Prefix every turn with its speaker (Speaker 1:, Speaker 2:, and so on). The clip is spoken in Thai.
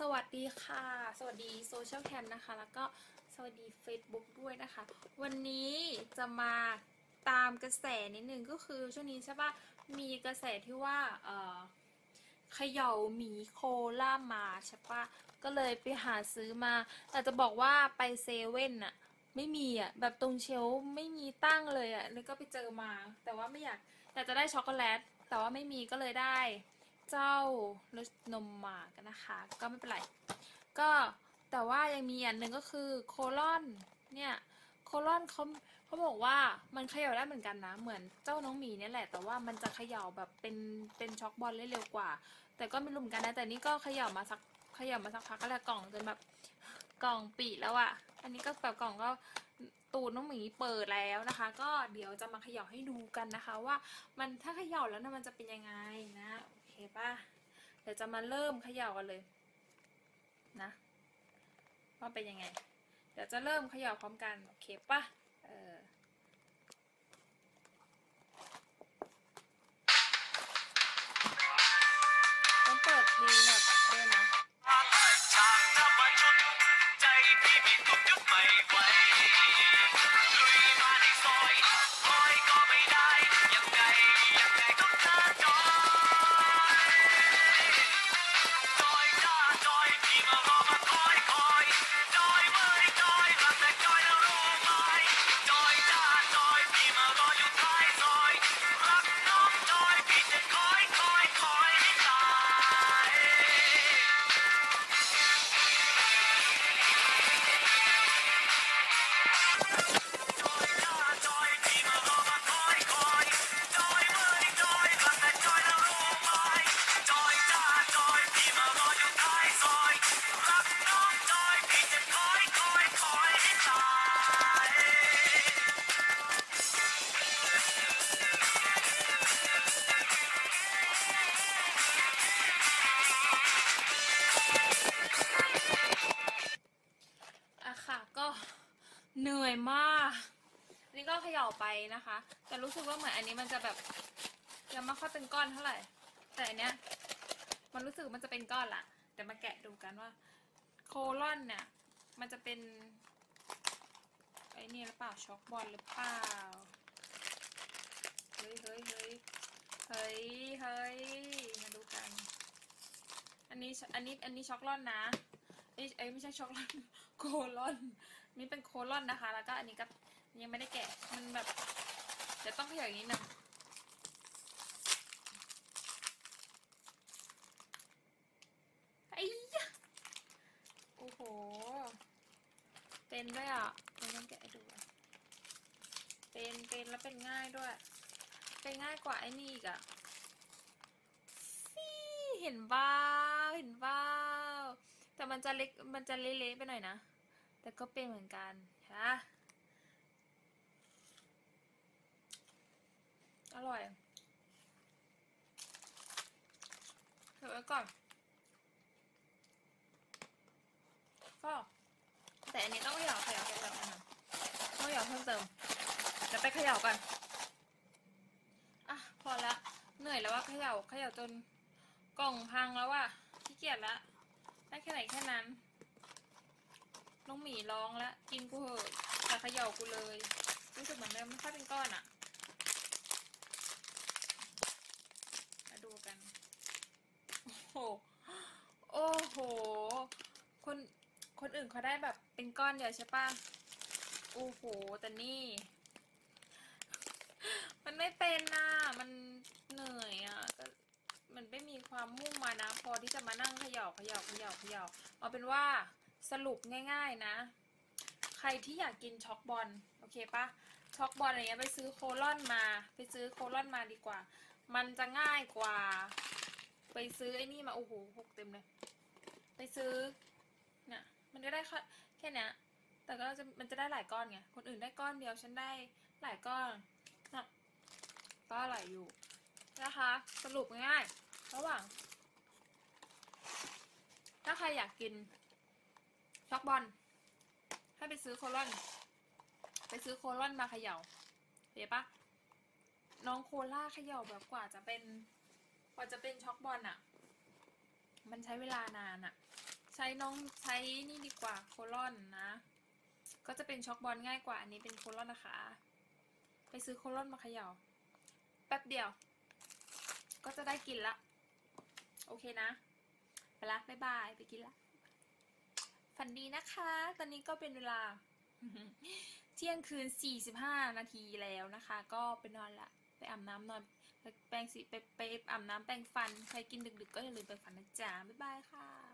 Speaker 1: สวัสดีค่ะ สวัสดีโซเชียลแคมนะคะ แล้วก็สวัสดี Facebook ด้วยนะคะ วันนี้จะมาตามกระแสนิดนึงก็คือช่วงนี้ใช่ปะมีกระแสที่ว่าเออเขย่าหมีโคล่ามาใช่ปะก็เลยไปหาซื้อมา แต่จะบอกว่าไปเซเว่นอะไม่มีอะแบบตรงเชลไม่มีตั้งเลยอะแล้วก็ไปเจอมา แต่ว่าไม่อยากอยากจะได้ช็อกโกแลต แต่ว่าไม่มีก็เลยได้ เจ้ารสนมหมากนะคะ ก็ไม่เป็นไร ก็แต่ว่ายังมีอันหนึ่งก็คือโคลอนเนี่ยโคลอนเขาเขาบอกว่ามันเขย่าได้เหมือนกันนะ เหมือนเจ้าน้องหมีเนี่ยแหละ แต่ว่ามันจะเขย่าแบบเป็นเป็นช็อกบอลเร็วกว่า แต่ก็ไม่รู้เหมือนกันนะ แต่นี่ก็เขย่ามาสักเขย่ามาสักพักก็แล้วกล่องจนแบบกล่องปีแล้วอะอันนี้ก็แบบกล่องก็ตูดน้องหมีเปิดแล้วนะคะ ก็เดี๋ยวจะมาเขย่าให้ดูกันนะคะ ว่ามันถ้าเขย่าแล้วนะมันจะเป็นยังไงนะ ป่ะ เดี๋ยวจะมาเริ่มเขย่ากันเลย นะว่าเป็นยังไง เดี๋ยวจะเริ่มเขย่าพร้อมกัน โอเคป่ะ เออ เห
Speaker 2: นื่อยมากอันนี้
Speaker 1: ก็เขย่าไปนะคะ แต่รู้สึกว่าเหมือนอันนี้มันจะแบบยังไม่ค่อยเป็นก้อนเท่าไหร่ แต่อันเนี้ย มันรู้สึกมันจะเป็นก้อนละเดี๋ยวมาแกะดูกันว่า โคลอนเนี่ยมันจะเป็นไอ้นี่หรือเปล่าช็อกบอลหรือเปล่า เฮ้ยเฮ้ยเฮ้ยเฮ้ยเฮ้ยมาดูกัน อันนี้อันนี้อันนี้ช็อกลอนนะเอ้ยเอ้ไม่ใช่ช็อกโกแลโคลอนนี่เป็นโคลอนนะคะ แล้วก็อันนี้ก็ยังไม่ได้แกะ มันแบบเดี๋ยวต้องเขย่าอย่างนี้หนึ่งไอ้ยะโอ้โห เป็นด้วยอะเราต้องแกะดูเป็นเป็นแล้วเป็นง่ายด้วย เป็นง่ายกว่าไอ้นี่อีกอะเห็นบ้าเห็นบ้าแต่มันจะเล็กมันจะเละๆไปหน่อยนะ แต่ก็เป็นเหมือนกันฮะอร่อยเดี๋ยวไว้ก่อน ก็แต่อันนี้ต้องขย่าขย่าเขย่าอันนั้นต้องขย่าเพิ่มเติมเดี๋ยวไปขย่ากันอะพอละเหนื่อยแล้วว่าขย่าขย่าจนกล่องพังแล้วว่ะขี้เกียจละได้แค่ไหนแค่นั้น องหมีร้องแล้วกินกูเหอะแต่เขย่ากูเลย รู้สึกเหมือนเดิมไม่ค่อยเป็นก้อนอะมาดูกัน โอ้โห โอ้โห คนคนอื่นเขาได้แบบเป็นก้อนเดียวใช่ปะโอ้โห แต่นี่ มันไม่เป็นน่ะ มันเหนื่อยอะก็มันไม่มีความมุ่งมานะ พอที่จะมานั่งเขย่าเขย่าเขย่าเขย่าเอาเป็นว่า สรุปง่ายๆนะ ใครที่อยากกินช็อกบอลโอเคปะช็อกบอลอะไรเงี้ยไปซื้อโคลอนมา ไปซื้อโคลอนมาดีกว่า มันจะง่ายกว่า ไปซื้อไอ้นี่มาโอ้โหหกเต็มเลย ไปซื้อเนี่ยมันก็ได้แค่แค่เนี้ยแต่ก็จะมันจะได้หลายก้อนไง คนอื่นได้ก้อนเดียวฉันได้หลายก้อนนะก็อร่อยอยู่นะคะ สรุปง่ายๆระหว่าง ถ้าใครอยากกิน ช็อกบอลให้ไปซื้อโคลอน ไปซื้อโคลอนมาเขย่าเห็นปะน้องโคล่าเขย่าแบบกว่าจะเป็นกว่าจะเป็นช็อกบอลอะมันใช้เวลานานอะใช้น้องใช้นี่ดีกว่าโคลอนนะ ก็จะเป็นช็อกบอลง่ายกว่าอันนี้เป็นโคลอนนะคะ ไปซื้อโคลอนมาเขย่าแป๊บเดียว ก็จะได้กินละ โอเคนะ ไปละบ๊ายบาย ไปกินละ ฝันดีนะคะ ตอนนี้ก็เป็นเวลา เที่ยงคืน 45 นาทีแล้วนะคะ ก็ไปนอนละไปอาบน้ำนอนแปรงสีไปไปอาบน้ำแปรงฟัน ใครกินดึกๆ ก็อย่าลืมแปรงฟันนะจ๊ะ บ๊ายบายค่ะ